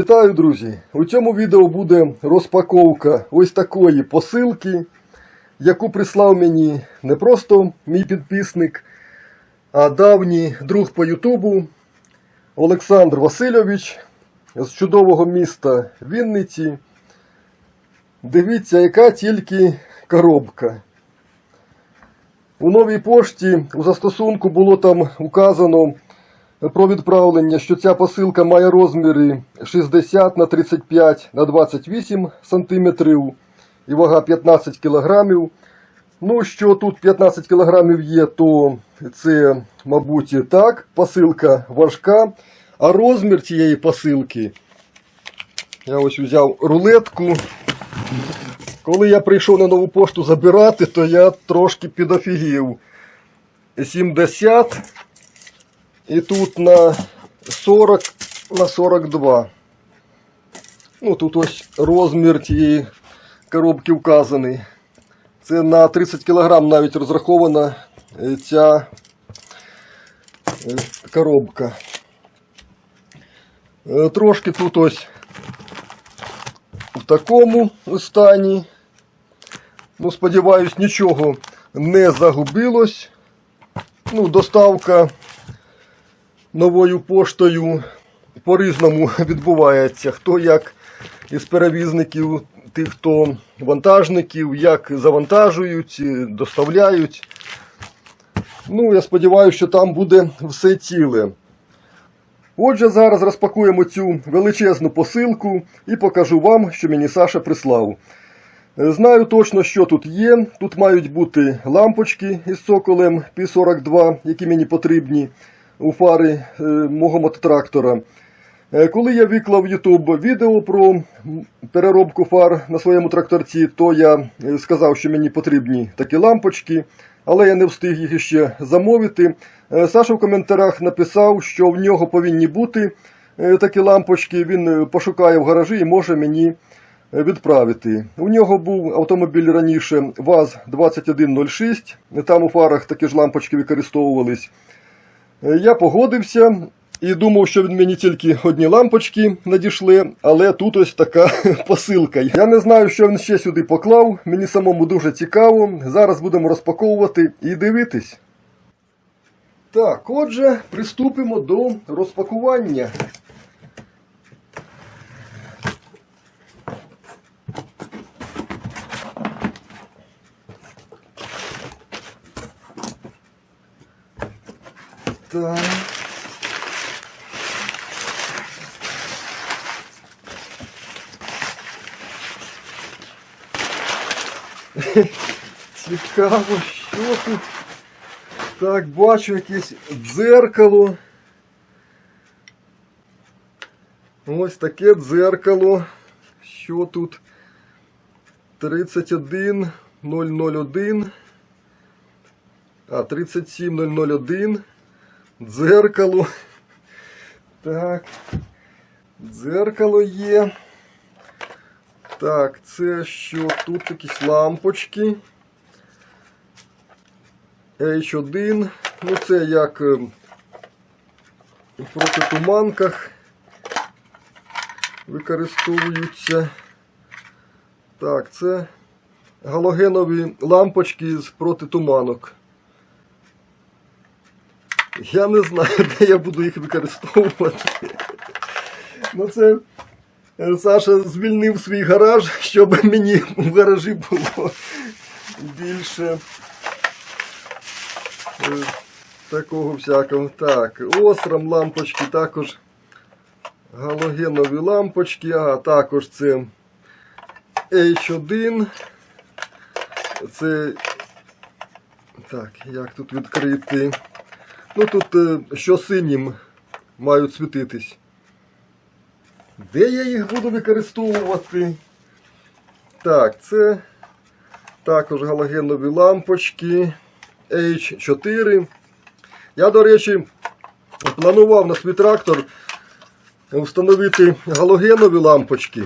Вітаю, друзі! У цьому відео буде розпаковка ось такої посилки, яку прислав мені не просто мій підписник, а давній друг по Ютубу Олександр Васильович з чудового міста Вінниці. Дивіться, яка тільки коробка. У новій пошті у застосунку було там указано про відправлення, що ця посилка має розміри 60 на 35 на 28 сантиметрів і вага 15 кілограмів. Ну, що тут 15 кілограмів є, то це, мабуть, так. Посилка важка. А розмір цієї посилки. Я ось взяв рулетку. Коли я прийшов на нову пошту забирати, то я трошки підофігів. 70 і тут на 40 на 42. Ну, тут ось розмір цієї коробки вказаний. Це на 30 кг навіть розрахована е, ця е, коробка. Е, Трошки тут ось в такому стані. Ну, сподіваюсь, нічого не загубилось. Ну, доставка новою поштою по-різному відбувається. Хто як із перевізників, тих, хто вантажників, як завантажують, е, доставляють. Ну, я сподіваюся, що там буде все ціле. Отже, зараз розпакуємо цю величезну посилку і покажу вам, що мені Саша прислав. Е, Знаю точно, що тут є. Тут мають бути лампочки із цоколем P42, які мені потрібні у фари е, мого мототрактора. Е, Коли я виклав YouTube відео про переробку фар на своєму тракторці, то я е, сказав, що мені потрібні такі лампочки, але я не встиг їх іще замовити. Саша в коментарях написав, що в нього повинні бути такі лампочки. Він пошукає в гаражі і може мені відправити. У нього був автомобіль раніше ВАЗ-2106, там у фарах такі ж лампочки використовувались. Е, Я погодився і думав, що від мені тільки одні лампочки надійшли, але тут ось така посилка. Я не знаю, що він ще сюди поклав. Мені самому дуже цікаво. Зараз будемо розпаковувати і дивитись. Так, отже, приступимо до розпакування. Так. Цікаво, що тут. Так, бачу якесь дзеркало. Ось таке дзеркало. Що тут? 31001. А, 37001. Дзеркало. Так. Дзеркало є. Так, це що? Тут якісь лампочки. H1. Ну, це як е, в протитуманках використовуються. Так, це галогенові лампочки з протитуманок. Я не знаю, де я буду їх використовувати. Ну, це е, Саша звільнив свій гараж, щоб мені в гаражі було більше е, такого всякого. Так, остром лампочки, також галогенові лампочки, а також це H1. Це. Так, як тут відкрити? Ну тут е, що синім мають світитись. Де я їх буду використовувати? Так, це також галогенові лампочки H4. Я, до речі, планував на свій трактор встановити галогенові лампочки.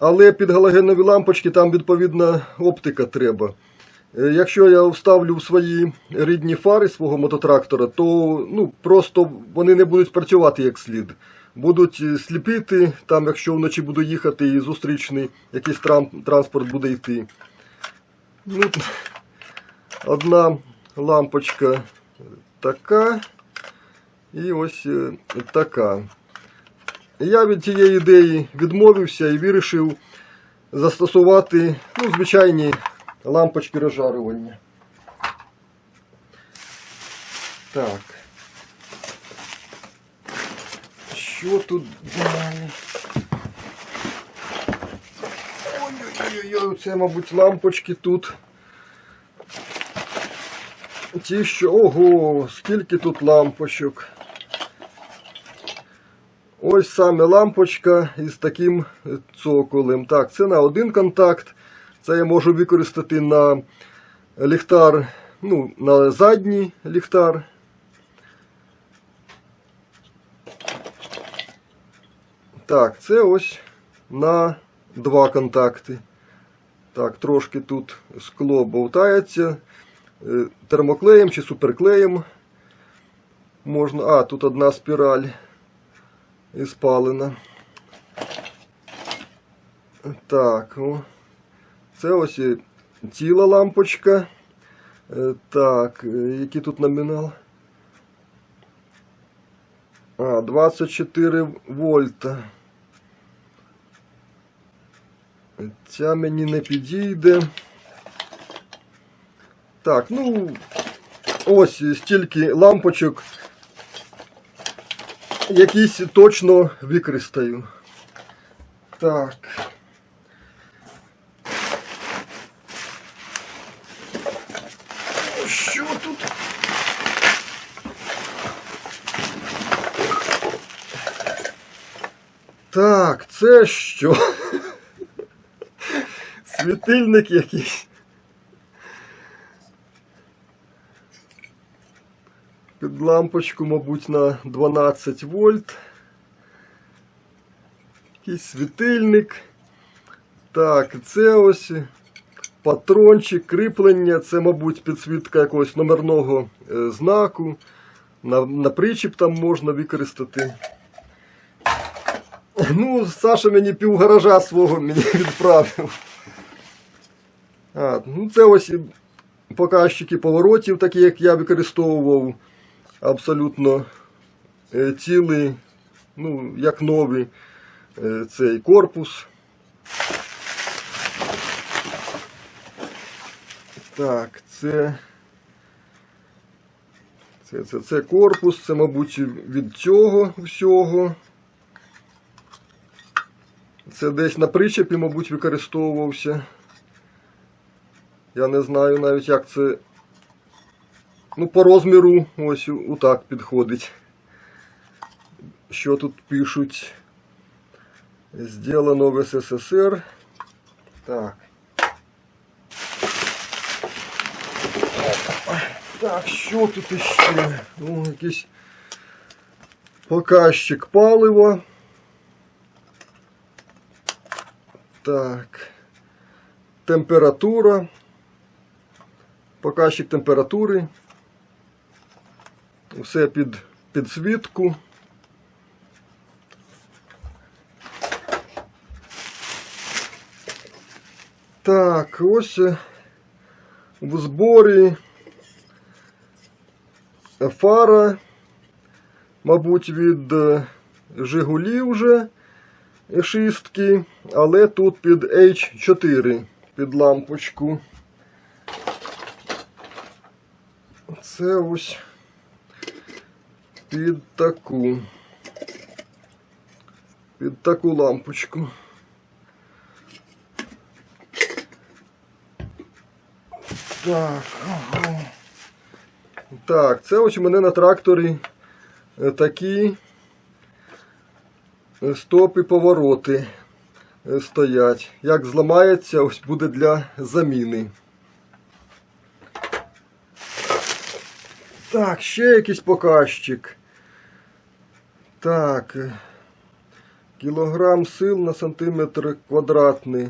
Але під галогенові лампочки там відповідна оптика треба. Е, Якщо я вставлю в свої рідні фари свого мототрактора, то ну, просто вони не будуть працювати як слід. будуть е, сліпити, там, якщо вночі буду їхати і зустрічний якийсь транспорт буде йти. Ну, одна лампочка така і ось е, така. Я від цієї ідеї відмовився і вирішив застосувати ну, звичайні лампочки розжарювання. Так. Що тут далі? Ой-ой-ой, це, мабуть, лампочки тут. Ті, що. Ого, скільки тут лампочок. Ось саме лампочка із таким цоколем. Так, це на один контакт. Це я можу використати на ліхтар, ну, на задній ліхтар. Так, це ось на два контакти. Так, трошки тут скло болтається. Е, Термоклеєм чи суперклеєм можна. А, тут одна спіраль і спалена. Так, о. Це ось і ціла лампочка. Е, Так, е, який тут номінал? А, 24 вольта. Ця мені не підійде. Так, ну, ось стільки лампочок. Якісь точно використаю. Так. Так, це що? Світильник якийсь. Під лампочку, мабуть, на 12 вольт. Якийсь світильник. Так, це ось патрончик, кріплення, це, мабуть, підсвітка якогось номерного е, знаку. На, на причіп там можна використати. Ну, Саша мені пів гаража свого мені відправив. А, ну це ось показчики поворотів, такі як я використовував. Абсолютно е, цілий, ну, як новий е, цей корпус. Так, це. Це, це, це корпус, це, мабуть, від цього всього. Це десь на причепі, мабуть, використовувався. Я не знаю навіть, як це. Ну, по розміру ось отак підходить. Що тут пишуть? Сделано в СССР. Так. Так, що тут іще? Ну, якийсь показчик палива. Так. Температура. Показчик температури. Все під підсвітку. Так, ось е, в зборі фара, мабуть, від е, Жигулі вже шістки, але тут під H4 під лампочку. Це ось під таку. Під таку лампочку. Так, ага. Так, це ось у мене на тракторі е, такі стопи повороти е, стоять. Як зламається, ось буде для заміни. Так, ще якийсь показчик. Так. е, Кілограм сил на сантиметр квадратний.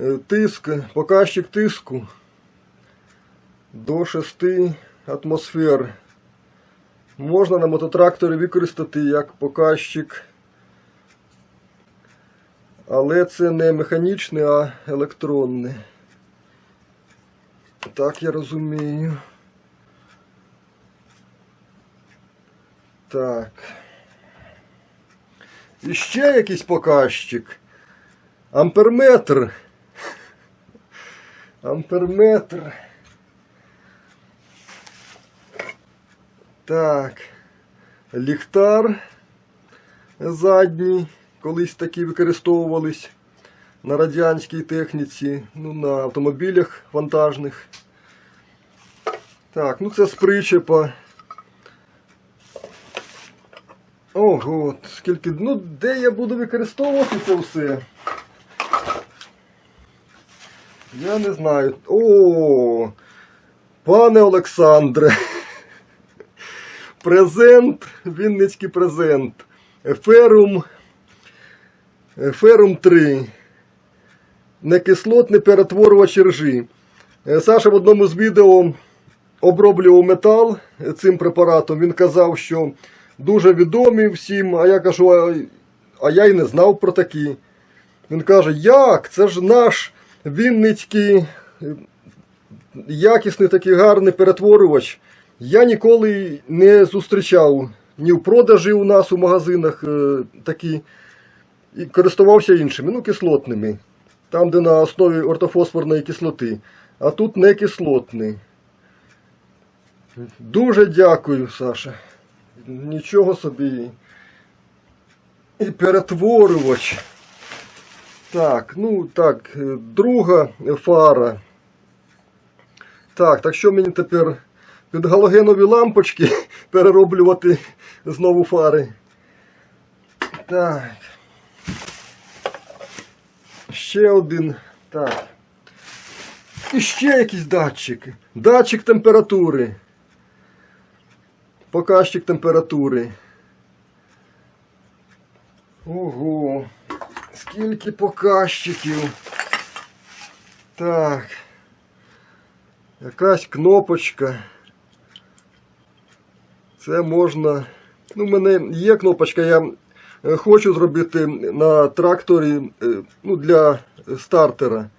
Е, Тиск, показчик тиску до 6 атмосфер. Можна на мототракторі використати як показчик Але це не механічне, а електронне. Так я розумію. Так. І ще якийсь показчик. Амперметр. Амперметр. Так. Ліхтар задній. Колись такі використовувались на радянській техніці, ну, на автомобілях вантажних. Так, ну це з причепа. Ого, скільки. Ну, де я буду використовувати це все? Я не знаю. О, пане Олександре. Презент, Вінницький презент. Ферум. Ферум 3. Некислотний перетворювач ржи. Е, Саша в одному з відео оброблював метал цим препаратом. Він казав, що дуже відомі всім, а я кажу, а, а я й не знав про такі. Він каже, як? Це ж наш вінницький е, якісний такий гарний перетворювач. Я ніколи не зустрічав ні в продажі у нас у магазинах е, такі. І користувався іншими, ну, кислотними. Там, де на основі ортофосфорної кислоти. А тут не кислотний. Дуже дякую, Саша. Нічого собі. І перетворювач. Так, ну так, е, друга фара. Так, так що мені тепер під галогенові лампочки перероблювати знову фари? Так. Ще один. Так. І ще якісь датчики. Датчик температури. Показчик температури. Ого. Скільки показчиків. Так. Якась кнопочка. Це можна. Ну, в мене є кнопочка, я хочу зробити на тракторі е, ну, для стартера.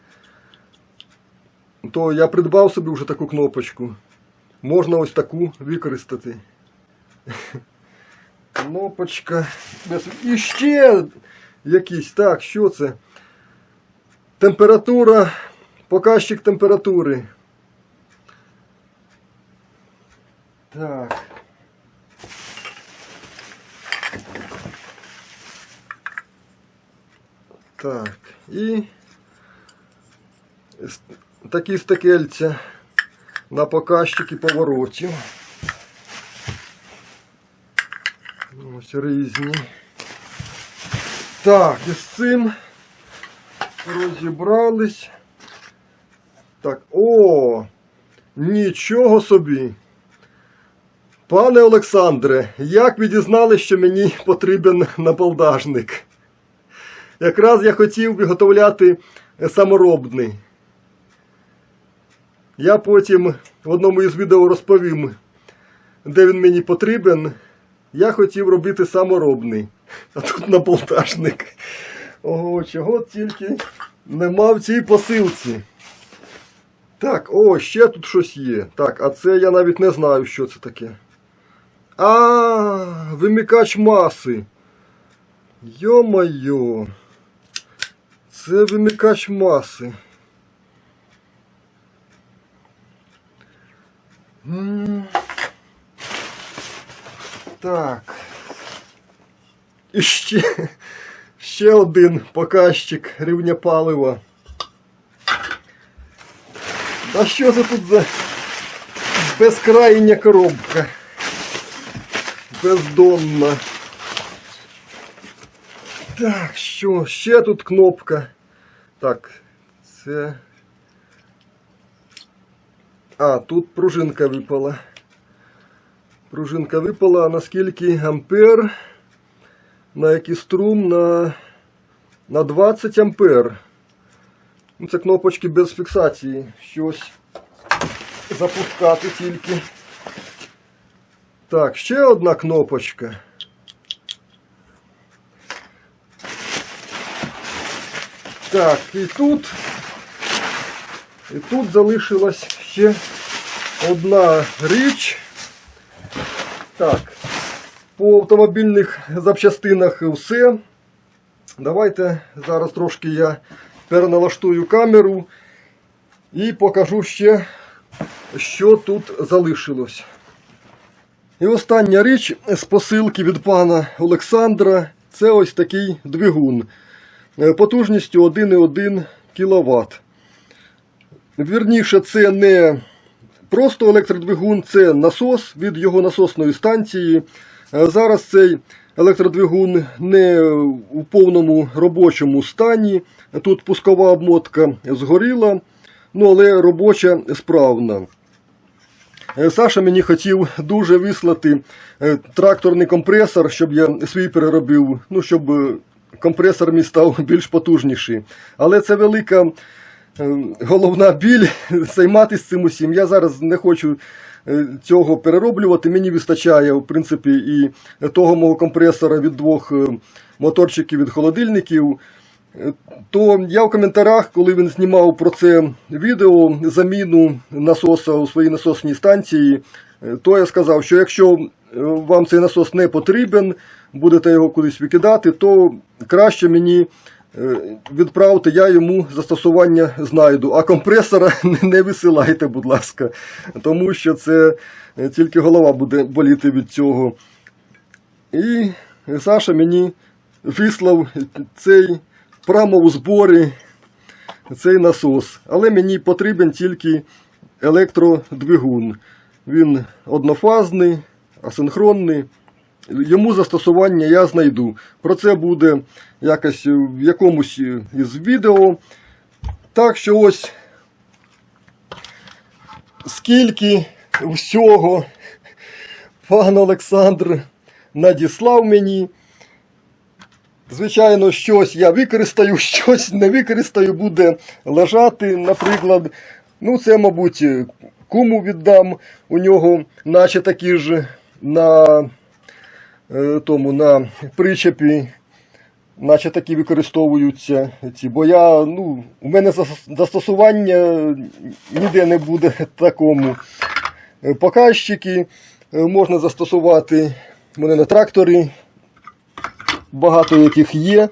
То я придбав собі вже таку кнопочку. Можна ось таку використати. Кнопочка. І ще якісь. Так, що це? Температура. Показчик температури. Так. Так. І такі стекельця на показчики поворотів. Ось різні. Так, і з цим розібрались. Так, о! Нічого собі! Пане Олександре, як ви дізнали, що мені потрібен набалдажник? Якраз я хотів виготовляти саморобний. Я потім в одному із відео розповім, де він мені потрібен. Я хотів робити саморобний. А тут набалдажник. Ого, чого тільки нема в цій посилці. Так, о, ще тут щось є. Так, а це я навіть не знаю, що це таке. А, вимикач маси. Йо-майо. Це вимикач маси. Так. І ще, ще один показчик рівня палива. А що це тут за безкрайня коробка? Бездонна. Так, що? Ще тут кнопка. Так, це. А, тут пружинка випала. Пружинка випала, а наскільки ампер, на який струм на, на 20 ампер. Ну, Це кнопочки без фіксації. Щось запускати тільки. Так, ще одна кнопочка. Так, і тут, і тут залишилась ще одна річ. Так, по автомобільних запчастинах все. Давайте зараз трошки я переналаштую камеру і покажу ще, що тут залишилось. І остання річ з посилки від пана Олександра це ось такий двигун потужністю 1,1 кВт. Вірніше, це не просто електродвигун, це насос від його насосної станції. Е, Зараз цей електродвигун не у повному робочому стані. Тут пускова обмотка згоріла, ну але робоча справна. Е, Саша мені хотів дуже вислати е, тракторний компресор, щоб я свій переробив, ну, щоб е, компресор мій став більш потужніший. Але це велика е, головна біль займатися цим усім. Я зараз не хочу е, цього перероблювати. Мені вистачає, в принципі, і того мого компресора від двох е, моторчиків від холодильників. Е, То я в коментарях, коли він знімав про це відео, заміну насоса у своїй насосній станції, то я сказав, що якщо вам цей насос не потрібен, будете його кудись викидати, то краще мені е, відправте, я йому застосування знайду. А компресора не висилайте, будь ласка, тому що це е, тільки голова буде боліти від цього. І Саша мені вислав цей прямо у зборі цей насос. Але мені потрібен тільки електродвигун. Він однофазний, асинхронний. Йому застосування я знайду. Про це буде якось в якомусь із відео. Так що ось скільки всього пан Олександр надіслав мені. Звичайно, щось я використаю, щось не використаю, буде лежати, наприклад. Ну, це, мабуть, куму віддам. У нього, наче такі ж на е, тому на причепі, наче такі використовуються ці. Бо я, ну, у мене застосування ніде не буде такому. Е, Показчики е, можна застосувати. Мене на тракторі багато яких є,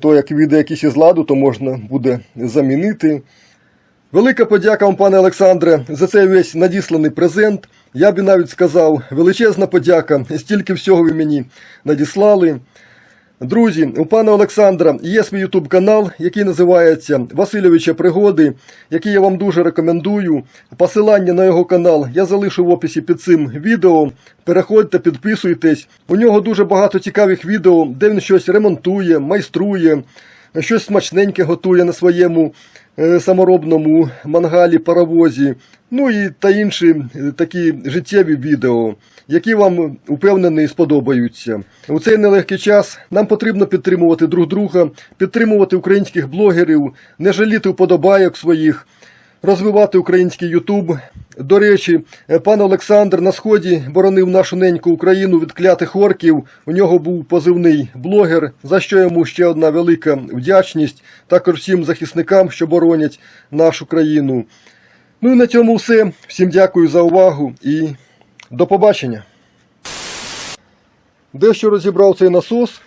то як вийде якийсь із ладу, то можна буде замінити. Велика подяка вам, пане Олександре, за цей весь надісланий презент. Я би навіть сказав, величезна подяка, стільки всього ви мені надіслали. Друзі, у пана Олександра є свій ютуб канал, який називається Васильовича Пригоди, який я вам дуже рекомендую. Посилання на його канал я залишу в описі під цим відео. Переходьте, підписуйтесь. У нього дуже багато цікавих відео, де він щось ремонтує, майструє, щось смачненьке готує на своєму саморобному мангалі, паровозі. Ну і та інші е, такі життєві відео, які вам упевнений сподобаються. У цей нелегкий час нам потрібно підтримувати друг друга, підтримувати українських блогерів, не жаліти вподобайок своїх, розвивати український Ютуб. До речі, е, пан Олександр на сході боронив нашу неньку Україну від клятих орків. У нього був позивний блогер, за що йому ще одна велика вдячність. Також всім захисникам, що боронять нашу країну. Ну і на цьому все. Всім дякую за увагу і до побачення. Дещо розібрав цей насос,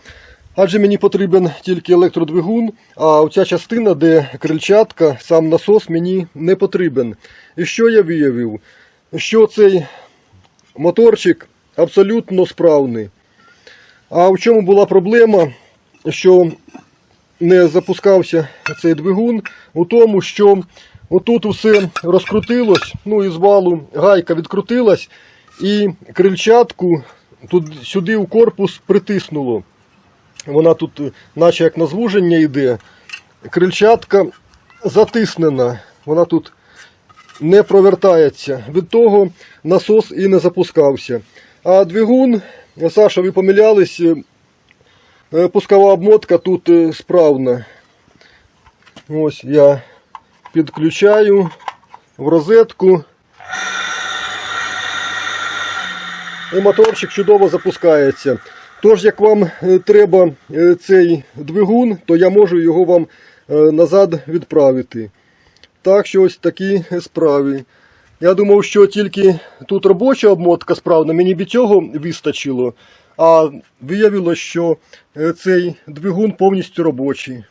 адже мені потрібен тільки електродвигун, а оця частина, де крильчатка, сам насос мені не потрібен. І що я виявив? Що цей моторчик абсолютно справний. А в чому була проблема, що не запускався цей двигун? У тому, що отут все розкрутилось, ну і з валу гайка відкрутилась, і крильчатку тут сюди у корпус притиснуло. Вона тут, наче як на звуження йде. Крильчатка затиснена. Вона тут не провертається. Від того насос і не запускався. А двигун, Саша, ви помилялись, е, е, пускова обмотка тут е, справна. Ось я підключаю в розетку. І моторчик чудово запускається. Тож, як вам треба цей двигун, то я можу його вам назад відправити. Так що ось такі справи. Я думав, що тільки тут робоча обмотка справна, мені б цього вистачило. А виявилось, що е, цей двигун повністю робочий.